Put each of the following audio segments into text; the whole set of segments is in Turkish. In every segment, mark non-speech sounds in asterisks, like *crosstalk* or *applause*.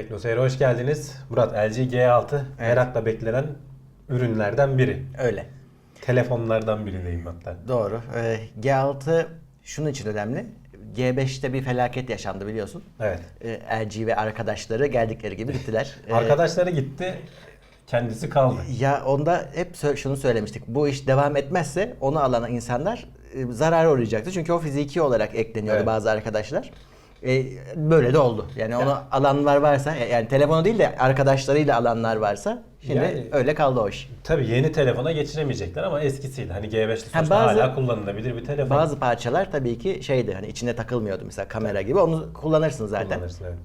Teknoseyir'e hoş geldiniz. Murat LG G6 merakla beklenen ürünlerden biri. Öyle. Telefonlardan biri diyeyim hatta. Doğru. Ee, G6 şunun için önemli. G5'te bir felaket yaşandı biliyorsun. Evet. Ee, LG ve arkadaşları geldikleri gibi gittiler. Ee, *laughs* Arkadaşları gitti, kendisi kaldı. ya onda hep şunu söylemiştik. Bu iş devam etmezse onu alan insanlar e, zarara uğrayacaktı. Çünkü o fiziki olarak ekleniyordu Evet. bazı arkadaşlar. E, böyle de oldu. Yani onu alanlar varsa yani telefonu değil de arkadaşlarıyla alanlar varsa şimdi Yani- öyle kaldı o iş. Tabii yeni telefona geçiremeyecekler ama eskisiyle. Hani G5'li sonuçta bazı- hala kullanılabilir bir telefon. Bazı parçalar tabii ki şeydi hani içine takılmıyordu mesela kamera gibi onu kullanırsın zaten. kullanırsın. Evet.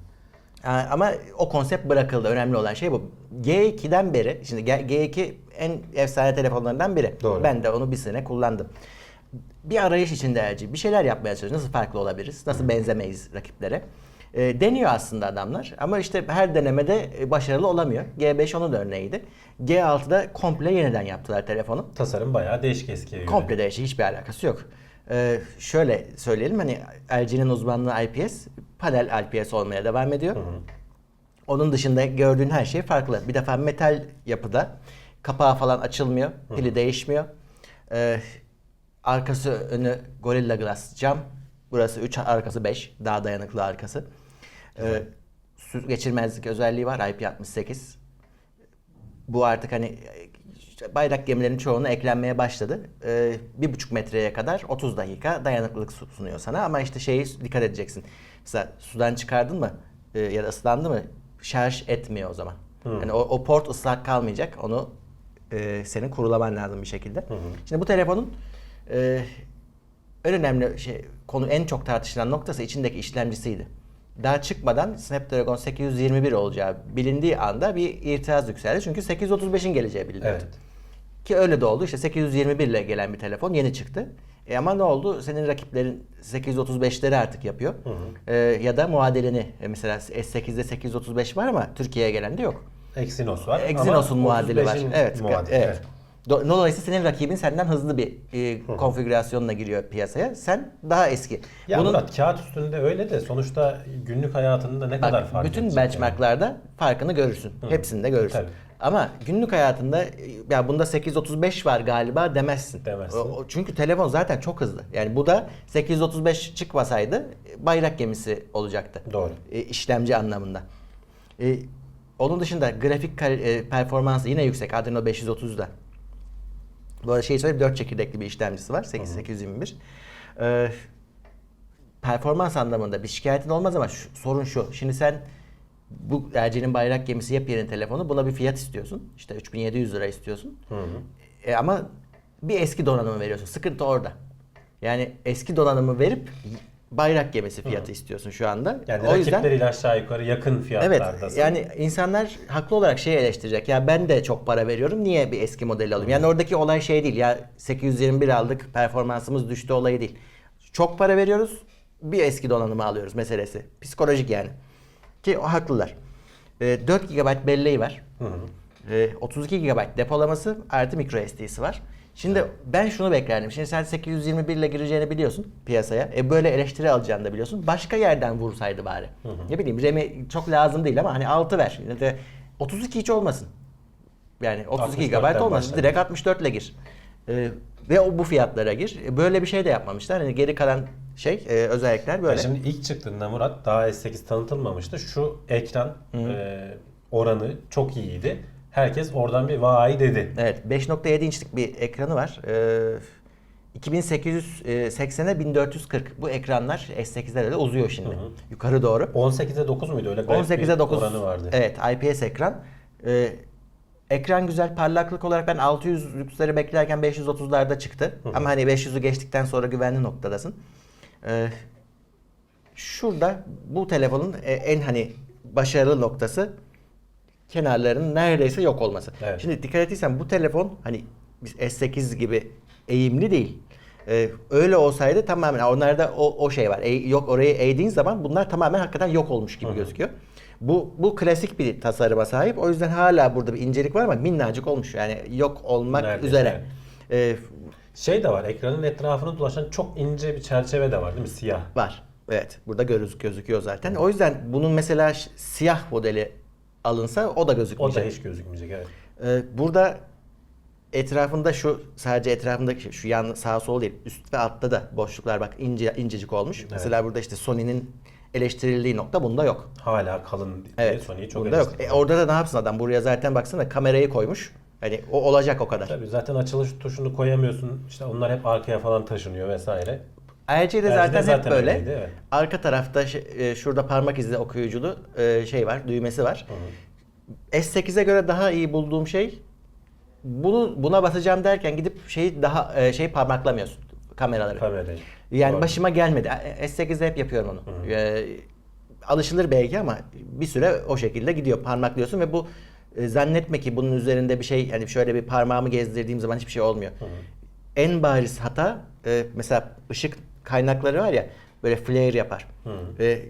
Ha, Ama o konsept bırakıldı. Önemli olan şey bu. G2'den beri, şimdi G- G2 en efsane telefonlarından biri. Doğru. Ben de onu bir sene kullandım. Bir arayış içinde LG. Bir şeyler yapmaya çalışıyor. Nasıl farklı olabiliriz? Nasıl benzemeyiz rakiplere? E, deniyor aslında adamlar. Ama işte her denemede e, başarılı olamıyor. G5 onun örneğiydi. G6'da komple yeniden yaptılar telefonu. Tasarım bayağı değişik eskiye göre. Komple değişik hiçbir alakası yok. Ee, şöyle söyleyelim hani LG'nin uzmanlığı IPS, panel IPS olmaya devam ediyor. Onun dışında gördüğün her şey farklı. Bir defa metal yapıda kapağı falan açılmıyor, pili değişmiyor. Ee, arkası önü Gorilla Glass cam. Burası 3, arkası 5. Daha dayanıklı arkası. Ee, su geçirmezlik özelliği var IP68. Bu artık hani bayrak gemilerinin çoğuna eklenmeye başladı. Ee, bir buçuk metreye kadar 30 dakika dayanıklılık su- sunuyor sana ama işte şeyi dikkat edeceksin. Mesela sudan çıkardın mı e, ya da ıslandı mı şarj etmiyor o zaman. Yani o, o port ıslak kalmayacak. Onu e, senin kurulaman lazım bir şekilde. Şimdi bu telefonun e, en önemli şey konu en çok tartışılan noktası içindeki işlemcisiydi. Daha çıkmadan Snapdragon 821 olacağı bilindiği anda bir itiraz yükseldi. Çünkü 835'in geleceği biliniyordu. Evet. Ki öyle de oldu. İşte 821 ile gelen bir telefon yeni çıktı. E ama ne oldu? Senin rakiplerin 835'leri artık yapıyor. E, ya da muadilini. E mesela S8'de 835 var ama Türkiye'ye gelen de yok. Exynos var. Exynos'un ama muadili var. 35'in Evet, muadili, evet. Do- Dolayısıyla senin rakibin senden hızlı bir e, konfigürasyonla giriyor piyasaya. Sen daha eski. Ya Bunun Murat kağıt üstünde öyle de sonuçta günlük hayatında ne kadar bak, fark bütün edecek yani? benchmarklarda farkını görürsün. Hepsinde görürsün. Tabii. Ama günlük hayatında e, ya bunda 835 var galiba demezsin. Demezsin. O- çünkü telefon zaten çok hızlı. Yani bu da 835 çıkmasaydı bayrak gemisi olacaktı. Doğru. E, işlemci anlamında. E, onun dışında grafik e, performansı yine yüksek Adreno 530'da. Bu arada şey söyleyeyim 4 çekirdekli bir işlemcisi var 8821. Ee, performans anlamında bir şikayetin olmaz ama şu- sorun şu. Şimdi sen bu LG'nin bayrak gemisi yepyeni telefonu buna bir fiyat istiyorsun. İşte 3700 lira istiyorsun. E, ama bir eski donanımı veriyorsun. Sıkıntı orada. Yani eski donanımı verip bayrak gemisi fiyatı istiyorsun şu anda. Yani o yüzden rakipleriyle aşağı yukarı yakın Evet fiyatlardasın. yani insanlar haklı olarak şeyi eleştirecek. Ya ben de çok para veriyorum niye bir eski modeli alayım? Yani oradaki olay şey değil ya 821 aldık performansımız düştü olayı değil. Çok para veriyoruz bir eski donanımı alıyoruz meselesi. Psikolojik yani. Ki o haklılar. Ee, 4 GB belleği var. Ee, 32 GB depolaması artı micro SD'si var. Şimdi ben şunu beklerdim. Şimdi sen 821 ile gireceğini biliyorsun piyasaya. E böyle eleştiri alacağını da biliyorsun. Başka yerden vursaydı bari. Ne bileyim RAM'i çok lazım değil ama hani 6 ver. Yine de 32 hiç olmasın. Yani 32 GB 64'ten olmasın. Direkt 64 ile gir. Ee, ve o bu fiyatlara gir. E, böyle bir şey de yapmamışlar. Hani geri kalan şey e, özellikler böyle. Ya şimdi ilk çıktığında Murat daha S8 tanıtılmamıştı. Şu ekran e, oranı çok iyiydi. Herkes oradan bir vay dedi. Evet 5.7 inçlik bir ekranı var. Ee, 2880'e 1440 bu ekranlar S8'lerde de uzuyor şimdi. Yukarı doğru. 18'e 9 muydu? Öyle garip 18'e bir 9 oranı vardı. Evet IPS ekran. Ee, ekran güzel parlaklık olarak ben 600 lüksleri beklerken 530'larda çıktı. Ama hani 500'ü geçtikten sonra güvenli noktadasın. Ee, şurada bu telefonun e, en hani başarılı noktası kenarlarının neredeyse yok olması. Evet. Şimdi dikkat ettiysen bu telefon hani biz S8 gibi eğimli değil. Ee, öyle olsaydı tamamen onlarda o, o şey var. Eğ- yok orayı eğdiğin zaman bunlar tamamen hakikaten yok olmuş gibi gözüküyor. Bu bu klasik bir tasarıma sahip. O yüzden hala burada bir incelik var ama minnacık olmuş. Yani yok olmak Neredeyse, üzere. Ee, Şey de var ekranın etrafını dolaşan çok ince bir çerçeve de var değil mi? Siyah. var. Evet, burada göz, gözüküyor zaten. O yüzden bunun mesela ş- siyah modeli alınsa o da O da gözükmeyecek. hiç gözükmeyecek evet. Ee, burada etrafında şu sadece etrafındaki şu yan sağ sol değil üst ve altta da boşluklar bak ince incecik olmuş. Mesela burada işte Sony'nin eleştirildiği nokta bunda yok. Hala kalın diye Evet. Sony'yi çok bunda yok. E, orada da ne yapsın adam? Buraya zaten baksana kamerayı koymuş. Hani o olacak o kadar. Tabii zaten açılış tuşunu koyamıyorsun. İşte onlar hep arkaya falan taşınıyor vesaire. LG'de LG'de zaten, hep zaten böyle. öyleydi, evet. Arka tarafta şey- e, şurada parmak izi okuyuculu e, şey var, düğmesi var. S8'e göre daha iyi bulduğum şey bunu buna basacağım derken gidip şeyi daha e, şey parmaklamıyorsun kameraları. Kamerayı. Yani Doğru. başıma gelmedi. E, S8'de hep yapıyorum onu. E, alışılır belki ama bir süre o şekilde gidiyor. Parmaklıyorsun ve bu e, zannetme ki bunun üzerinde bir şey hani şöyle bir parmağımı gezdirdiğim zaman hiçbir şey olmuyor. En bariz hata e, mesela ışık kaynakları var ya böyle flare yapar. E,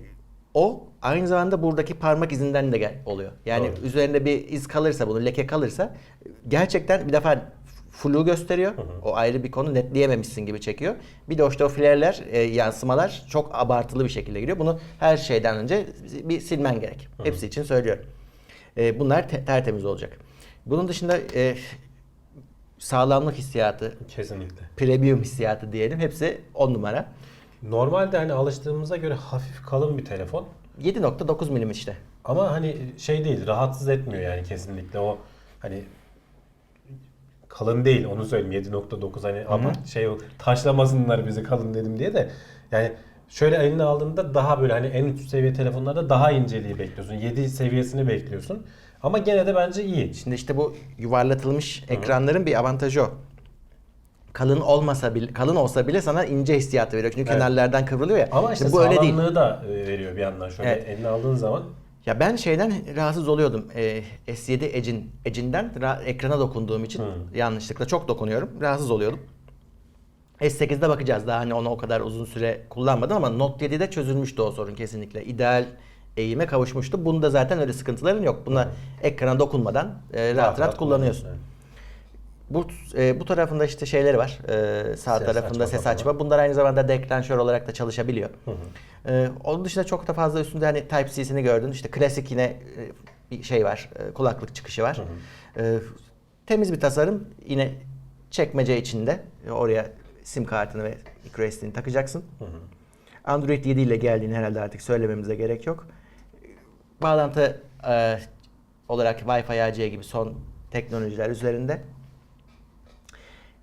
o aynı zamanda buradaki parmak izinden de gel, oluyor. Yani Doğru. üzerinde bir iz kalırsa bunu leke kalırsa gerçekten bir defa flu gösteriyor. O ayrı bir konu netleyememişsin gibi çekiyor. Bir de işte o flare'ler, e, yansımalar çok abartılı bir şekilde giriyor. Bunu her şeyden önce bir silmen gerek. Hepsi için söylüyorum. E, bunlar te- tertemiz olacak. Bunun dışında e, sağlamlık hissiyatı, Kesinlikle. premium hissiyatı diyelim. Hepsi 10 numara. Normalde hani alıştığımıza göre hafif kalın bir telefon. 7.9 milim işte. Ama hani şey değil, rahatsız etmiyor yani kesinlikle o hani kalın değil onu söyleyeyim 7.9 hani ama şey o taşlamasınlar bizi kalın dedim diye de yani şöyle eline aldığında daha böyle hani en üst seviye telefonlarda daha inceliği bekliyorsun. 7 seviyesini bekliyorsun. Ama gene de bence iyi. Şimdi işte bu yuvarlatılmış ekranların bir avantajı o. Kalın olmasa bile kalın olsa bile sana ince hissiyatı veriyor. Çünkü Evet. kenarlardan kıvrılıyor ya. Ama işte bu öyle değil. sağlamlığı da e, veriyor bir yandan. Şöyle Evet. eline aldığın zaman Ya ben şeyden rahatsız oluyordum. Ee, S7 Edge'in Edge'inden ra- ekrana dokunduğum için Hı. yanlışlıkla çok dokunuyorum. Rahatsız oluyordum. S8'de bakacağız. Daha hani onu o kadar uzun süre kullanmadım ama Note 7'de çözülmüştü o sorun kesinlikle. İdeal eğime kavuşmuştu. Bunda zaten öyle sıkıntıların yok. Buna ekrana dokunmadan e, rahat rahat, kullanıyorsun. Bu e, bu tarafında işte şeyleri var. E, sağ Ses tarafında açma ses açma. Bunlar aynı zamanda deklanşör olarak da çalışabiliyor. E, onun dışında çok da fazla üstünde hani Type-C'sini gördün. İşte klasik yine e, bir şey var. e, kulaklık çıkışı var. E, temiz bir tasarım. Yine çekmece içinde. E, oraya sim kartını ve microSD'ni takacaksın. Android 7 ile geldiğini herhalde artık söylememize gerek yok. Bağlantı e, olarak Wi-Fi AC gibi son teknolojiler üzerinde.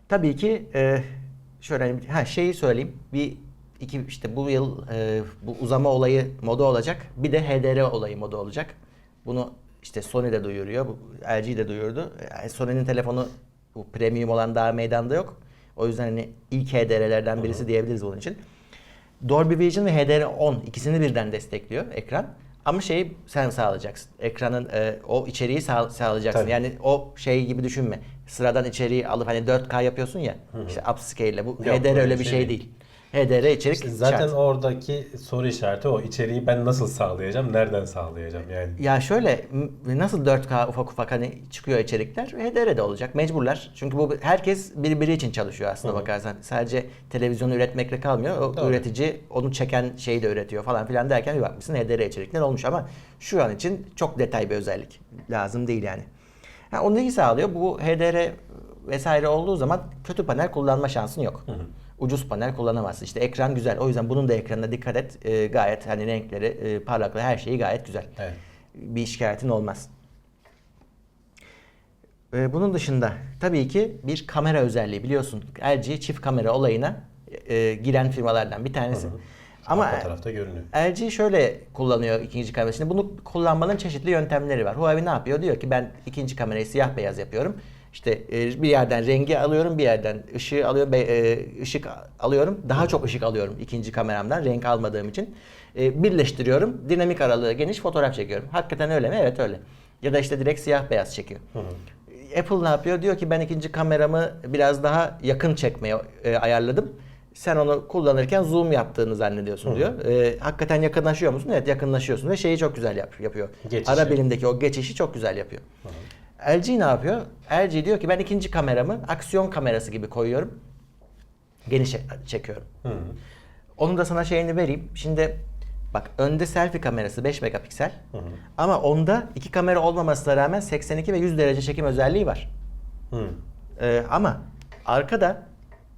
Tabii ki e, şöyle ha şeyi söyleyeyim. Bir iki işte bu yıl e, bu uzama olayı moda olacak. Bir de HDR olayı moda olacak. Bunu işte Sony de duyuruyor. LG de duyurdu. Yani Sony'nin telefonu bu premium olan daha meydanda yok. O yüzden hani ilk HDR'lerden birisi diyebiliriz bunun için. Dolby Vision ve HDR10 ikisini birden destekliyor ekran. Ama şeyi sen sağlayacaksın. Ekranın e, o içeriği sağ, sağlayacaksın. Tabii. Yani o şey gibi düşünme. Sıradan içeriği alıp hani 4K yapıyorsun ya. işte upscale ile. Bu HDR öyle bir şey şey değil. HDR içerik İşte zaten şart. oradaki soru işareti o. İçeriği ben nasıl sağlayacağım? Nereden sağlayacağım yani? Ya şöyle nasıl 4K ufak ufak hani çıkıyor içerikler HDR'de olacak mecburlar. Çünkü bu herkes birbiri için çalışıyor aslında Hı hı. bakarsan. Sadece televizyonu üretmekle kalmıyor. O Doğru. üretici onu çeken şeyi de üretiyor falan filan derken bir bakmışsın HDR içerikler olmuş ama şu an için çok detay bir özellik. Lazım değil yani. Ha, onu neyi sağlıyor? Bu HDR vesaire olduğu zaman kötü panel kullanma şansın yok. Ucuz panel kullanamazsın. İşte ekran güzel. O yüzden bunun da ekranına dikkat et. Ee, gayet hani renkleri, e, parlaklığı her şeyi gayet güzel Evet. bir şikayetin olmaz. Ee, bunun dışında tabii ki bir kamera özelliği biliyorsun. LG çift kamera olayına e, giren firmalardan bir tanesi. Ama Arka tarafta görünüyor. LG şöyle kullanıyor ikinci kamerayı. Şimdi bunu kullanmanın çeşitli yöntemleri var. Huawei ne yapıyor? Diyor ki ben ikinci kamerayı siyah beyaz yapıyorum. İşte e, bir yerden rengi alıyorum, bir yerden ışığı alıyorum, e, ışık alıyorum. Daha çok ışık alıyorum ikinci kameramdan renk almadığım için. E, birleştiriyorum. Dinamik aralığı geniş fotoğraf çekiyorum. Hakikaten öyle mi? Evet öyle. Ya da işte direkt siyah beyaz çekiyor. Apple ne yapıyor? Diyor ki ben ikinci kameramı biraz daha yakın çekmeye e, ayarladım. Sen onu kullanırken zoom yaptığını zannediyorsun diyor. E, hakikaten yakınlaşıyor musun? Evet yakınlaşıyorsun ve şeyi çok güzel yap- yapıyor. Geçişi. Ara birimdeki o geçişi çok güzel yapıyor. LG ne yapıyor? LG diyor ki ben ikinci kameramı aksiyon kamerası gibi koyuyorum. Geniş çekiyorum. Hı. Onun da sana şeyini vereyim. Şimdi bak önde selfie kamerası 5 megapiksel. Ama onda iki kamera olmamasına rağmen 82 ve 100 derece çekim özelliği var. Hı. Ee, ama arkada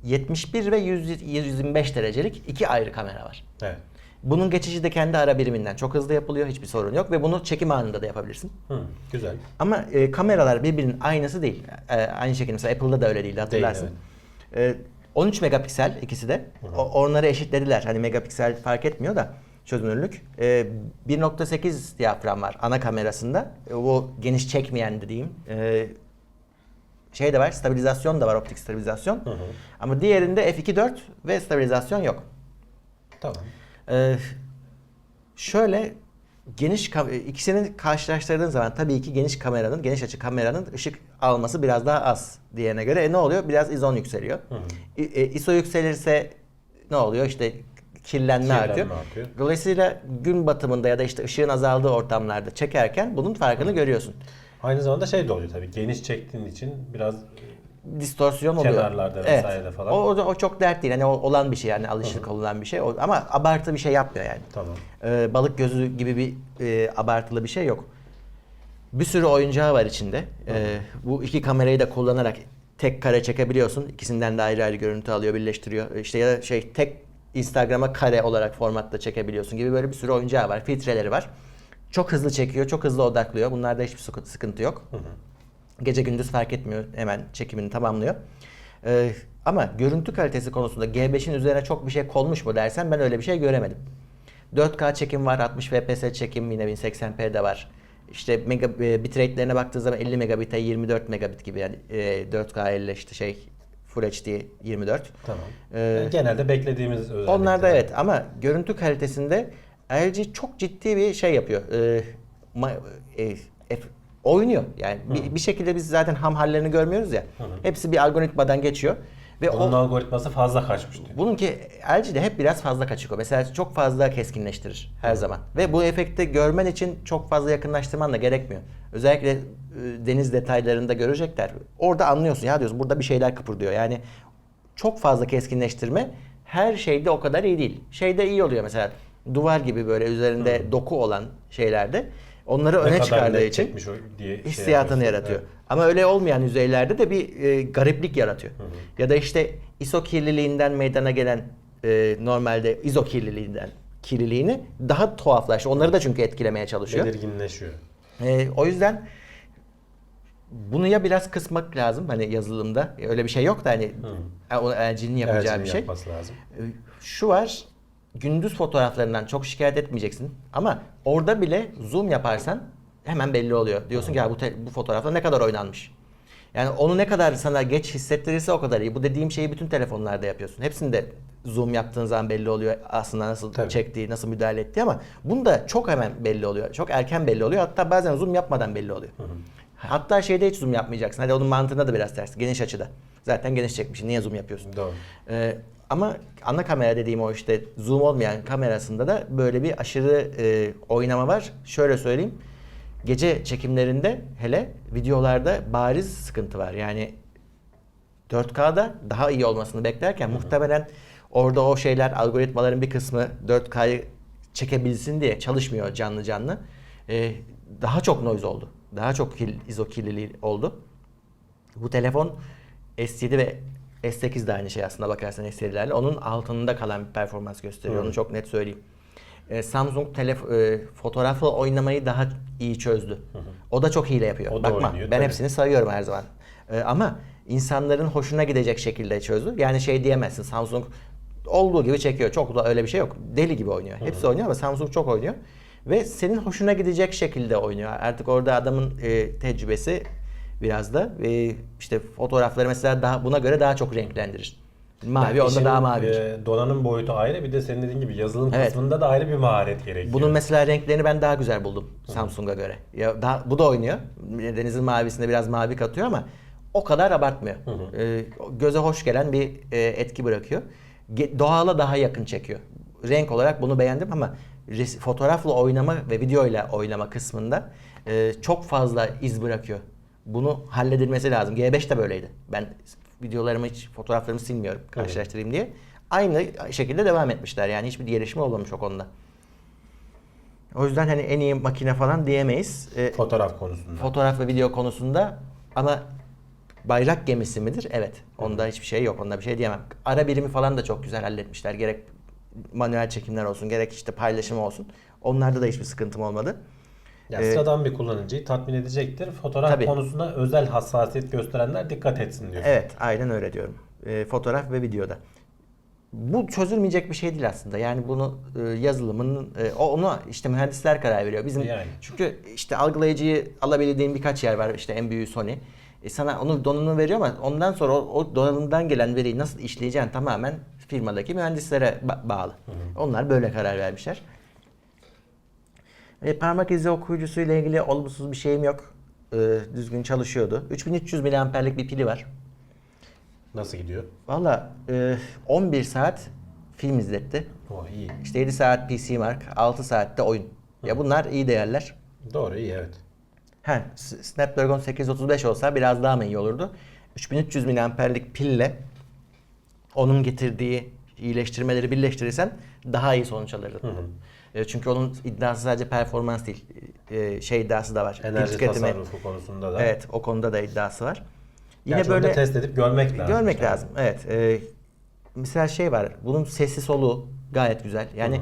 71 ve 100, 125 derecelik iki ayrı kamera var. Evet. Bunun geçişi de kendi ara biriminden çok hızlı yapılıyor. Hiçbir sorun yok ve bunu çekim anında da yapabilirsin. Hı. Güzel. Ama e, kameralar birbirinin aynısı değil. E, aynı şekilde mesela Apple'da da öyle değildi hatırlarsın. E, 13 megapiksel ikisi de. O, onları eşitlediler. Hani megapiksel fark etmiyor da çözünürlük. E, 1.8 diyafram var ana kamerasında. E, bu geniş çekmeyen dediğim. E, şey de var, stabilizasyon da var, optik stabilizasyon. Hı hı. Ama diğerinde f2.4 ve stabilizasyon yok. Tamam. Ee, şöyle geniş kam- ikisini karşılaştırdığın zaman tabii ki geniş kameranın, geniş açı kameranın ışık alması biraz daha az diğerine göre. E ne oluyor? Biraz izon yükseliyor. Hı hı. E, ISO yükselirse ne oluyor? İşte kirlenme, Kirlenme artıyor. artıyor. Dolayısıyla gün batımında ya da işte ışığın azaldığı ortamlarda çekerken bunun farkını görüyorsun. Aynı zamanda şey de oluyor tabii. Geniş çektiğin için biraz distorsiyon oluyor. Kenarlarda vesairede falan. O, o, o çok dert değil. Hani olan bir şey yani alışık olunan bir şey. O- ama abartı bir şey yapmıyor yani. tamam. Ee, balık gözü gibi bir e, abartılı bir şey yok. Bir sürü oyuncağı var içinde. Ee, bu iki kamerayı da kullanarak tek kare çekebiliyorsun. İkisinden de ayrı ayrı görüntü alıyor, birleştiriyor. İşte ya da şey tek Instagram'a kare olarak formatta çekebiliyorsun gibi böyle bir sürü oyuncağı var. Filtreleri var. Çok hızlı çekiyor, çok hızlı odaklıyor. Bunlarda hiçbir sıkı- sıkıntı yok. Gece gündüz fark etmiyor. Hemen çekimini tamamlıyor. Ee, ama görüntü kalitesi konusunda G5'in üzerine çok bir şey konmuş mu dersen ben öyle bir şey göremedim. 4K çekim var, 60 fps çekim yine 1080p de var. İşte mega, e, bitrate'lerine baktığı zaman 50 megabit'e 24 megabit gibi yani e, 4K 50 işte şey Full HD 24. Tamam. Ee, Yani genelde beklediğimiz özellikler. Onlarda evet ama görüntü kalitesinde LG çok ciddi bir şey yapıyor. Ee, ma- e, e, oynuyor. Yani bir, bir şekilde biz zaten ham hallerini görmüyoruz ya. Hepsi bir algoritmadan geçiyor ve Onun o algoritması fazla kaçmış diyor. bununki LG de hep biraz fazla kaçık o. Mesela çok fazla keskinleştirir her zaman. Ve bu efekti görmen için çok fazla yakınlaştırman da gerekmiyor. Özellikle e, deniz detaylarında görecekler. Orada anlıyorsun ya diyorsun burada bir şeyler kıpırdıyor. Yani çok fazla keskinleştirme her şeyde o kadar iyi değil. Şeyde iyi oluyor mesela duvar gibi böyle üzerinde doku olan şeylerde onları Ne öne çıkardığı için diye şey hissiyatını yaratıyor. Evet. Ama öyle olmayan yüzeylerde de bir e, gariplik yaratıyor. Ya da işte ISO kirliliğinden meydana gelen e, normalde ISO kirliliğinden kirliliğini daha tuhaflaştı. Onları da çünkü etkilemeye çalışıyor. Belirginleşiyor. E, o yüzden bunu ya biraz kısmak lazım hani yazılımda. E, Öyle bir şey yok da hani e, o LG'nin yapacağı Elçinin bir şey. yapması lazım. E, Şu var. Gündüz fotoğraflarından çok şikayet etmeyeceksin. Ama orada bile zoom yaparsan hemen belli oluyor. Diyorsun ki ya bu, te- bu fotoğrafta ne kadar oynanmış. Yani onu ne kadar sana geç hissettirirse o kadar iyi. Bu dediğim şeyi bütün telefonlarda yapıyorsun. Hepsinde zoom yaptığın zaman belli oluyor aslında nasıl Tabii. çektiği, nasıl müdahale ettiği ama bunda çok hemen belli oluyor. Çok erken belli oluyor. Hatta bazen zoom yapmadan belli oluyor. Hatta şeyde hiç zoom yapmayacaksın. Hadi onun mantığında da biraz ters. Geniş açıda. Zaten geniş çekmişsin. Niye zoom yapıyorsun? Doğru. Ee, ama ana kamera dediğim o işte zoom olmayan kamerasında da böyle bir aşırı e, oynama var. Şöyle söyleyeyim. Gece çekimlerinde hele videolarda bariz sıkıntı var. Yani 4K'da daha iyi olmasını beklerken muhtemelen orada o şeyler algoritmaların bir kısmı 4K'yı çekebilsin diye çalışmıyor canlı canlı. Ee, daha çok noise oldu. Daha çok kil, ISO kirliliği oldu. Bu telefon S7 ve S8 de aynı şey aslında bakarsan S7'lerle. Onun altında kalan bir performans gösteriyor. Hı. Onu çok net söyleyeyim. Ee, Samsung telef e, fotoğrafla oynamayı daha iyi çözdü. O da çok hile yapıyor. O Bakma oynuyor, ben tabii. hepsini sayıyorum her zaman. Ee, ama insanların hoşuna gidecek şekilde çözdü. Yani şey diyemezsin Samsung olduğu gibi çekiyor. Çok da öyle bir şey yok. Deli gibi oynuyor. Hepsi oynuyor ama Samsung çok oynuyor. Ve senin hoşuna gidecek şekilde oynuyor. Artık orada adamın e, tecrübesi biraz da e, işte fotoğrafları mesela daha buna göre daha çok renklendirir. Mavi Yani onda daha mavi. e, donanım boyutu ayrı bir de senin dediğin gibi yazılım Evet. kısmında da ayrı bir maharet gerekiyor. Bunun mesela renklerini ben daha güzel buldum Samsung'a göre. Ya daha, bu da oynuyor. Denizin mavisinde biraz mavi katıyor ama o kadar abartmıyor. Ee, göze hoş gelen bir e, etki bırakıyor. Ge- doğala daha yakın çekiyor. Renk olarak bunu beğendim ama res- fotoğrafla oynama ve videoyla oynama kısmında e, çok fazla iz bırakıyor. Bunu halledilmesi lazım. G5 de böyleydi. Ben videolarımı hiç fotoğraflarımı silmiyorum karşılaştırayım diye. Aynı şekilde devam etmişler. Yani hiçbir gelişme olmamış o konuda. O yüzden hani en iyi makine falan diyemeyiz. Ee, Fotoğraf konusunda. fotoğraf ve video konusunda ama bayrak gemisi midir? Evet. Onda hiçbir şey yok. Onda bir şey diyemem. Ara birimi falan da çok güzel halletmişler. Gerek manuel çekimler olsun, gerek işte paylaşım olsun. Onlarda da hiçbir sıkıntım olmadı. Ya Ee, sıradan bir kullanıcıyı tatmin edecektir. Fotoğraf Tabii. konusunda özel hassasiyet gösterenler dikkat etsin diyor. Evet, aynen öyle diyorum. Ee, fotoğraf ve videoda. Bu çözülmeyecek bir şey değil aslında. Yani bunu e, yazılımın e, o onu işte mühendisler karar veriyor. Bizim Yani. çünkü işte algılayıcıyı alabildiğin birkaç yer var. İşte en büyüğü Sony. E, sana onu donanımı veriyor ama ondan sonra o, o donanımdan gelen veriyi nasıl işleyeceğin tamamen firmadaki mühendislere ba- bağlı. Onlar böyle karar vermişler. E, parmak izi okuyucusuyla ilgili olumsuz bir şeyim yok. E, düzgün çalışıyordu. 3300 miliamperlik bir pili var. Nasıl gidiyor? Valla e, 11 saat film izletti. Oh iyi. İşte 7 saat PC Mark, 6 saatte oyun. Ya bunlar iyi değerler. Doğru iyi evet. He, Snapdragon 835 olsa biraz daha mı iyi olurdu? 3300 miliamperlik pille onun getirdiği iyileştirmeleri birleştirirsen daha iyi sonuç alırdın. E, Çünkü onun iddiası sadece performans değil. E, şey iddiası da var. Enerji tüketimi. tasarrufu konusunda da. Evet, o konuda da iddiası var. Yine Gerçi böyle test edip görmek lazım. Görmek Yani. lazım. Evet. Ee, mesela şey var. Bunun sesi soluğu gayet güzel. Yani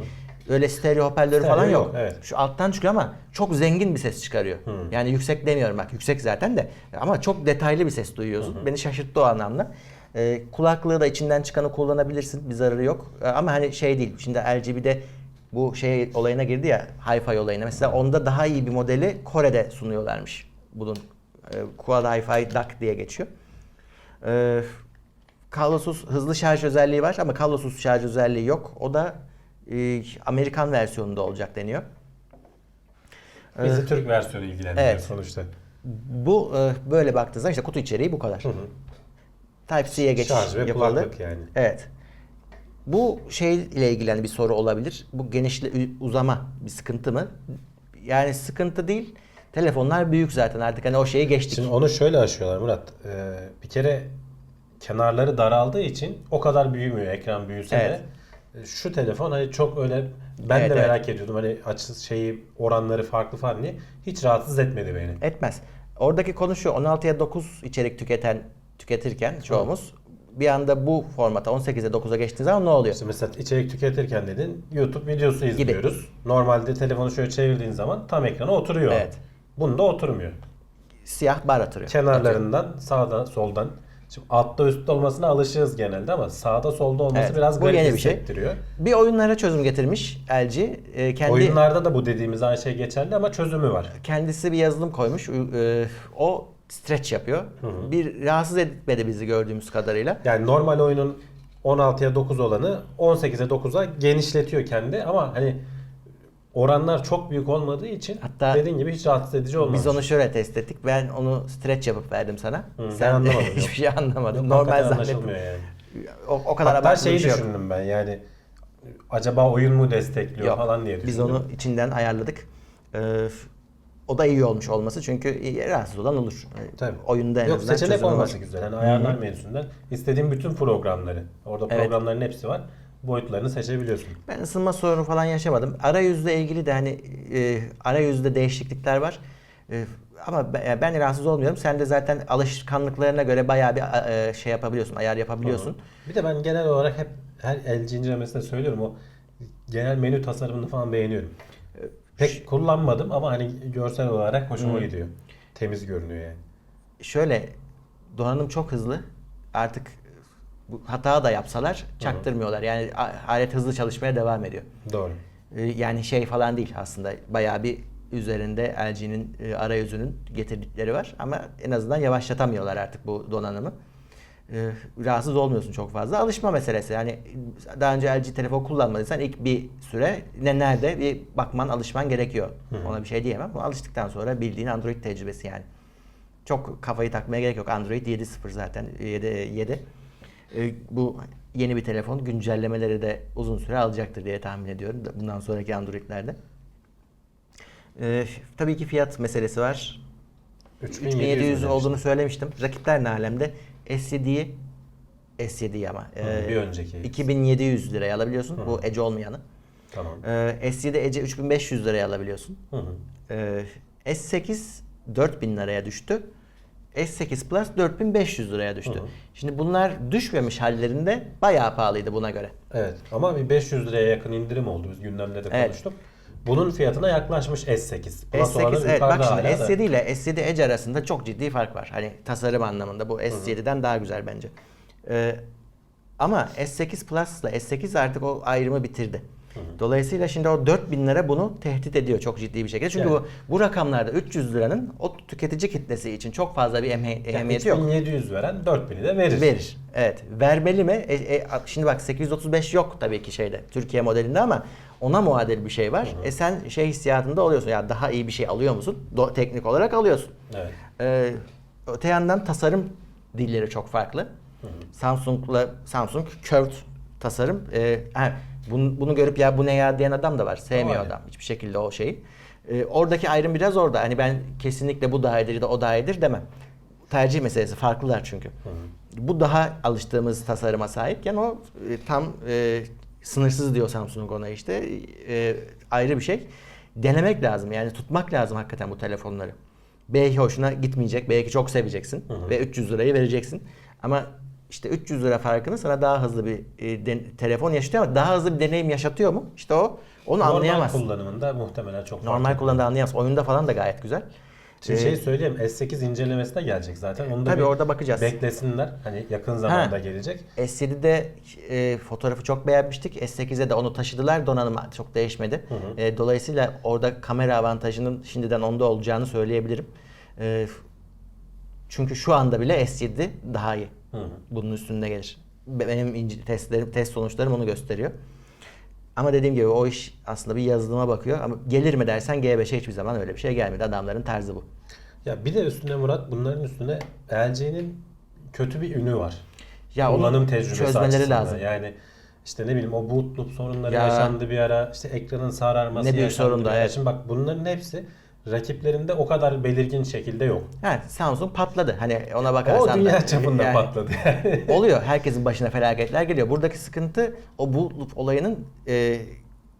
öyle stereo hoparlörü Stereo falan yok, yok. evet. Şu alttan çıkıyor ama çok zengin bir ses çıkarıyor. Yani yüksek demiyorum bak. Yüksek zaten de ama çok detaylı bir ses duyuyorsun. Beni şaşırttı o anlamda. Ee, kulaklığı da içinden çıkanı kullanabilirsin. Bir zararı yok. Ee, ama hani şey değil. Şimdi RGB'de bu şey olayına girdi ya Hi-Fi olayına. Mesela onda daha iyi bir modeli Kore'de sunuyorlarmış. Bunun e, Quad Hi-Fi DAC diye geçiyor. Ee, kablosuz hızlı şarj özelliği var ama kablosuz şarj özelliği yok. O da e, Amerikan versiyonunda olacak deniyor. Bizi Türk versiyonu ilgilendiriyor Evet. sonuçta. Bu e, böyle baktığınız zaman işte kutu içeriği bu kadar. Type-C'ye geçiş Şarj ve yapıldı. kulaklık yani. Evet. Bu şey ile ilgili hani bir soru olabilir. Bu genişle uzama bir sıkıntı mı? Yani sıkıntı değil. Telefonlar büyük zaten artık hani o şeyi geçtik. Şimdi onu şöyle aşıyorlar Murat. Ee, bir kere kenarları daraldığı için o kadar büyümüyor ekran büyüse Evet. de. Ee, Şu telefon hani çok öyle ben Evet, de evet. merak ediyordum hani açı şeyi oranları farklı falan diye hiç rahatsız etmedi beni. Etmez. Oradaki konu şu 16'ya 9 içerik tüketen tüketirken çoğumuz bir anda bu formata 18'e 9'a geçtiğiniz zaman ne oluyor? İşte mesela içerik tüketirken dedin YouTube videosu izliyoruz. Normalde telefonu şöyle çevirdiğin zaman tam ekrana oturuyor. Evet. Bunda oturmuyor. Siyah bar atıyor. Kenarlarından sağdan soldan Şimdi altta üstte olmasına alışığız genelde ama sağda solda olması Evet, biraz bu garip yeni bir şey. hissettiriyor. Bir oyunlara çözüm getirmiş LG. Ee, kendi Oyunlarda da bu dediğimiz aynı şey geçerli ama çözümü var. kendisi bir yazılım koymuş. Ee, o stretch yapıyor. Bir rahatsız etmedi bizi gördüğümüz kadarıyla. Yani normal oyunun 16'ya 9 olanı 18'e 9'a genişletiyor kendi ama hani oranlar çok büyük olmadığı için Hatta dediğin gibi hiç rahatsız edici olmaz. Biz onu şöyle test ettik. Ben onu stretch yapıp verdim sana. Hı, ben anlamadım, yok. *laughs* hiçbir şey anlamadın. Yok, Normal zannettim. yani. O, o kadar Hatta şeyi şey yok. düşündüm ben yani acaba oyun mu destekliyor Yok. falan diye düşündüm. Biz onu içinden ayarladık. Ee, o da iyi olmuş olması çünkü rahatsız olan olur. Tabii. Oyunda en Yok azından seçenek olması güzel. Hani ayarlar menüsünden istediğin bütün programları. Orada Evet. programların hepsi var. Boyutlarını seçebiliyorsun. Ben ısınma sorunu falan yaşamadım. Arayüzle ilgili de hani e, arayüzde değişiklikler var. E, ama ben, ben rahatsız olmuyorum. Sen de zaten alışkanlıklarına göre bayağı bir e, şey yapabiliyorsun, ayar yapabiliyorsun. Bir de ben genel olarak hep her LG incelemesinde söylüyorum o genel menü tasarımını falan beğeniyorum. Pek kullanmadım ama hani görsel olarak hoşuma gidiyor. Temiz görünüyor yani. Şöyle donanım çok hızlı. Artık bu hata da yapsalar çaktırmıyorlar. Yani alet hızlı çalışmaya devam ediyor. Doğru. E, yani şey falan değil aslında. Bayağı bir üzerinde LG'nin e, arayüzünün getirdikleri var ama en azından yavaşlatamıyorlar artık bu donanımı. E, rahatsız olmuyorsun çok fazla. Alışma meselesi. Yani daha önce LG telefon kullanmadıysan ilk bir süre ne nerede bir bakman, alışman gerekiyor. Ona bir şey diyemem. Ama alıştıktan sonra bildiğin Android tecrübesi yani. Çok kafayı takmaya gerek yok. Android 7.0 zaten. 7 7. E, bu yeni bir telefon. Güncellemeleri de uzun süre alacaktır diye tahmin ediyorum. Bundan sonraki Android'lerde. E, tabii ki fiyat meselesi var. 3700 3700 olduğunu söylemiştim. Rakipler ne alemde? SCD'yi S7'yi ama. Hı, Ee, bir önceki. 2700 liraya alabiliyorsun. Bu Edge olmayanı. Tamam. Ee, S7 Edge 3500 liraya alabiliyorsun. Hı hı. Ee, S8 4000 liraya düştü. S8 Plus 4500 liraya düştü. Hı hı. Şimdi bunlar düşmemiş hallerinde bayağı pahalıydı buna göre. Evet ama bir 500 liraya yakın indirim oldu. Biz gündemde de Evet. Bunun fiyatına yaklaşmış S8. Plus olanı S8 evet bak şimdi hala da. S7 ile S7 Edge arasında çok ciddi fark var. Hani tasarım anlamında bu S7'den daha güzel bence. Ee, ama S8 Plus ile S8 artık o ayrımı bitirdi. Dolayısıyla şimdi o 4000 lira bunu tehdit ediyor çok ciddi bir şekilde. Çünkü Yani. bu bu rakamlarda 300 liranın o tüketici kitlesi için çok fazla bir eme- Yani ehemmiyeti yok. 3700 veren 4000'i de verir. Verir. Evet. Vermeli mi? E, e, şimdi bak 835 yok tabii ki şeyde Türkiye modelinde ama ona muadil bir şey var. E sen şey hissiyatında oluyorsun. Ya daha iyi bir şey alıyor musun? Do- teknik olarak alıyorsun. Evet. Ee, öte yandan tasarım dilleri çok farklı. Samsung'la Samsung curved tasarım. Ee, bunu, bunu görüp ya bu ne ya diyen adam da var. Sevmiyor ya. adam hiçbir şekilde o şeyi. Ee, oradaki ayrım biraz orada. Hani ben kesinlikle bu daha iyidir de o daha iyidir demem. Tercih meselesi farklılar çünkü. Bu daha alıştığımız tasarıma sahipken o e, tam e, sınırsız diyor Samsung ona işte E, ayrı bir şey. Denemek lazım yani tutmak lazım hakikaten bu telefonları. Belki hoşuna gitmeyecek, belki çok seveceksin Hı hı. ve 300 lirayı vereceksin. Ama işte 300 lira farkını sana daha hızlı bir e, den- telefon yaşatıyor ama daha hızlı bir deneyim yaşatıyor mu? İşte o onu Normal anlayamazsın. kullanımında muhtemelen çok Normal kullanımda anlayamazsın. Oyunda falan da gayet güzel. Şimdi Ee, şey söyleyeyim S8 incelemesi de gelecek zaten. Onu da Tabii orada bakacağız. Beklesinler. Hani yakın zamanda Ha. gelecek. S7'de e, fotoğrafı çok beğenmiştik. S8'de de onu taşıdılar. Donanım çok değişmedi. Hı hı. E, dolayısıyla orada kamera avantajının şimdiden onda olacağını söyleyebilirim. E, çünkü şu anda bile S7 daha iyi. Hı hı. Bunun üstünde gelir. Be- Benim testlerim, test sonuçlarım onu gösteriyor. Ama dediğim gibi o iş aslında bir yazılıma bakıyor. Ama gelir mi dersen G5'e hiçbir zaman öyle bir şey gelmedi. Adamların tarzı bu. Ya bir de üstüne Murat bunların üstüne LG'nin kötü bir ünü var. Ya Kullanım tecrübesi çözmeleri açısından. lazım. Yani işte ne bileyim o boot loop sorunları Ya. yaşandı bir ara. İşte ekranın sararması Ne büyük sorun da, evet. Şimdi bak bunların hepsi rakiplerinde o kadar belirgin şekilde yok. Ha, Samsung patladı. Hani ona bakarsan O da. dünya çapında Yani- patladı yani. *laughs* Oluyor. Herkesin başına felaketler geliyor. Buradaki sıkıntı o bu olayının e,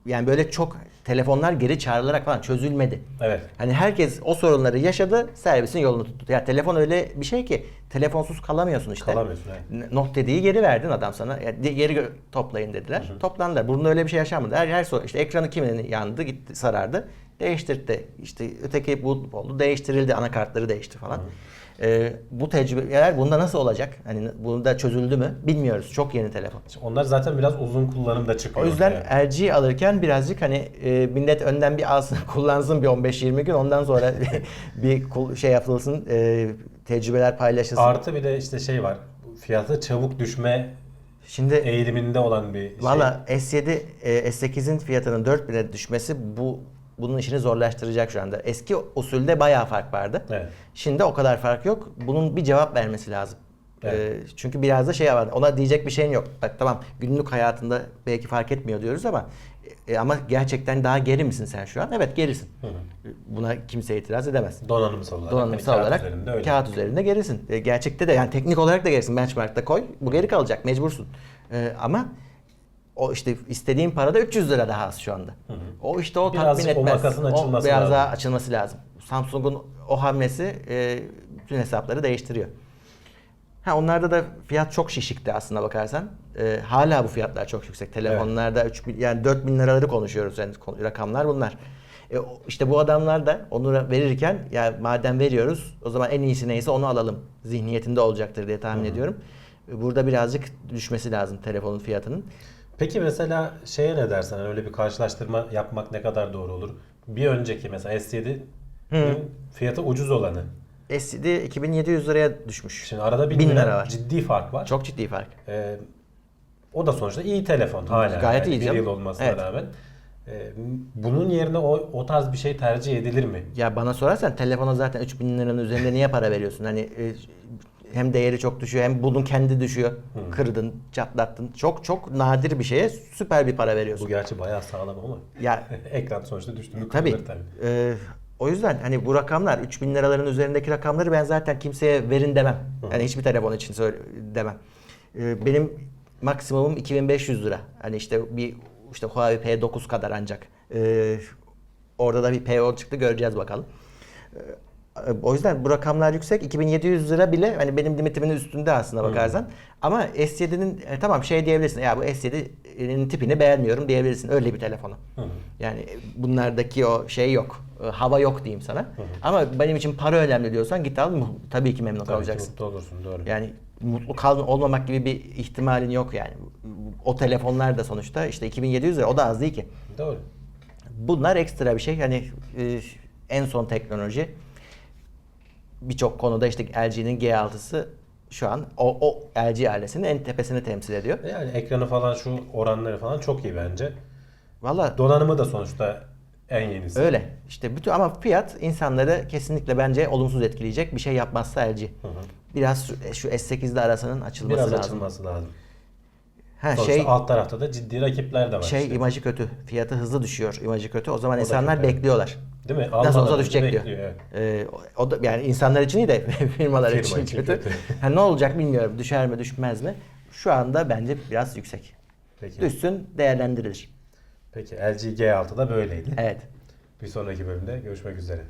yani böyle çok telefonlar geri çağrılarak falan çözülmedi. evet. Hani herkes o sorunları yaşadı, servisin yolunu tuttu. Ya telefon öyle bir şey ki telefonsuz kalamıyorsun işte. Kalamıyorsun. N- Not dediği geri verdin adam sana. Ya, geri toplayın dediler. Toplandılar. Burada öyle bir şey yaşanmadı. Her her sorun işte ekranı kiminin yandı, gitti, sarardı. Değiştirdi. İşte öteki bu oldu, değiştirildi, anakartları değişti falan. Ee, bu tecrübeler bunda nasıl olacak? Hani bunda çözüldü mü? Bilmiyoruz. Çok yeni telefon. Onlar zaten biraz uzun kullanımda çıkıyor. O yüzden ortaya. LG alırken birazcık hani e, millet önden bir alsın, *laughs* kullansın bir 15-20 gün ondan sonra *laughs* bir şey yapılsın, e, tecrübeler paylaşılsın. Artı bir de işte şey var. Fiyatı çabuk düşme Şimdi eğiliminde olan bir şey. valla S7, e, S8'in fiyatının 4000'e düşmesi bu bunun işini zorlaştıracak şu anda. Eski usulde bayağı fark vardı. Evet. Şimdi o kadar fark yok. Bunun bir cevap vermesi lazım. Evet. Ee, çünkü biraz da şey var. Ona diyecek bir şeyin yok. Bak tamam günlük hayatında belki fark etmiyor diyoruz ama e, ama gerçekten daha geri misin sen şu an? Evet gerisin. Hı hı. Buna kimse itiraz edemez. Donanımsal olarak. Donanımsal kağıt olarak üzerinde öyle. kağıt üzerinde gerisin. E, gerçekte de yani teknik olarak da gerisin. Benchmark'ta koy. Bu geri kalacak. Mecbursun. E, ama o işte istediğin parada 300 lira daha az şu anda. hı. O işte o Birazcık tatmin o etmez. makasın açılması biraz lazım. daha açılması lazım. Samsung'un o hamlesi e, bütün hesapları değiştiriyor. Ha onlarda da fiyat çok şişikti aslına bakarsan. E, hala bu fiyatlar çok yüksek. Telefonlarda 3 bin, yani 4 bin liraları konuşuyoruz yani rakamlar bunlar. E, o- işte bu adamlar da onu verirken ya madem veriyoruz o zaman en iyisi neyse onu alalım zihniyetinde olacaktır diye tahmin ediyorum. E, Burada birazcık düşmesi lazım telefonun fiyatının. Peki mesela şeye ne dersen hani öyle bir karşılaştırma yapmak ne kadar doğru olur? Bir önceki mesela S7'nin fiyatı ucuz olanı. S7 2700 liraya düşmüş. Şimdi arada 1000 1000 lira, var. ciddi fark var. Çok ciddi fark. Ee, o da sonuçta iyi telefon hala. Gayet iyi bir canım. yıl olmasına Evet. rağmen. Ee, bunun yerine o, o tarz bir şey tercih edilir mi? Ya bana sorarsan telefona zaten 3000 liranın üzerinde niye para veriyorsun? Hani e, hem değeri çok düşüyor hem bunun kendi düşüyor. Kırdın, çatlattın. Çok çok nadir bir şeye süper bir para veriyorsun. Bu gerçi bayağı sağlam ama. Ya *laughs* Ekran sonuçta düştü mü tabii. tabii. e, o yüzden hani bu rakamlar 3000 liraların üzerindeki rakamları ben zaten kimseye verin demem. Yani hiçbir telefon için söyle, demem. Ee, benim maksimumum 2500 lira. Hani işte bir işte Huawei P9 kadar ancak. Ee, orada da bir P10 çıktı göreceğiz bakalım. Ee, o yüzden bu rakamlar yüksek. 2700 lira bile hani benim limitimin üstünde aslında bakarsan. Ama S7'nin e, tamam şey diyebilirsin. Ya bu S7'nin tipini beğenmiyorum diyebilirsin. Öyle bir telefonu. Yani e, bunlardaki o şey yok. E, Hava yok diyeyim sana. Ama benim için para önemli diyorsan git al. Tabii ki memnun Tabii kalacaksın. mutlu olursun doğru. Yani mutlu kal olmamak gibi bir ihtimalin yok yani. O telefonlar da sonuçta işte 2700 lira o da az değil ki. Doğru. Bunlar ekstra bir şey. Hani e, en son teknoloji. Birçok konuda işte LG'nin G6'sı şu an o, o LG ailesinin en tepesini temsil ediyor. Yani ekranı falan şu oranları falan çok iyi bence. Valla Donanımı da sonuçta en yenisi. öyle. İşte bütün ama fiyat insanları kesinlikle bence olumsuz etkileyecek bir şey yapmazsa LG. Hı hı. Biraz şu, şu S8'de arasının açılması Biraz lazım. açılması lazım. Ha, Sonuçta şey alt tarafta da ciddi rakipler de var. şey işte. imajı kötü. Fiyatı hızlı düşüyor. imajı kötü. O zaman O insanlar bekliyorlar. Değil mi? Nasıl Almadan olsa önce düşecek diyor. bekliyor, evet. Ee, o da yani insanlar için iyi de *laughs* firmalar Firma için, için kötü. kötü. *laughs* Ha, ne olacak bilmiyorum. Düşer mi düşmez mi? Şu anda bence biraz yüksek. Peki. Düşsün değerlendirilir. Peki LG G6 da böyleydi. Evet. Bir sonraki bölümde görüşmek üzere.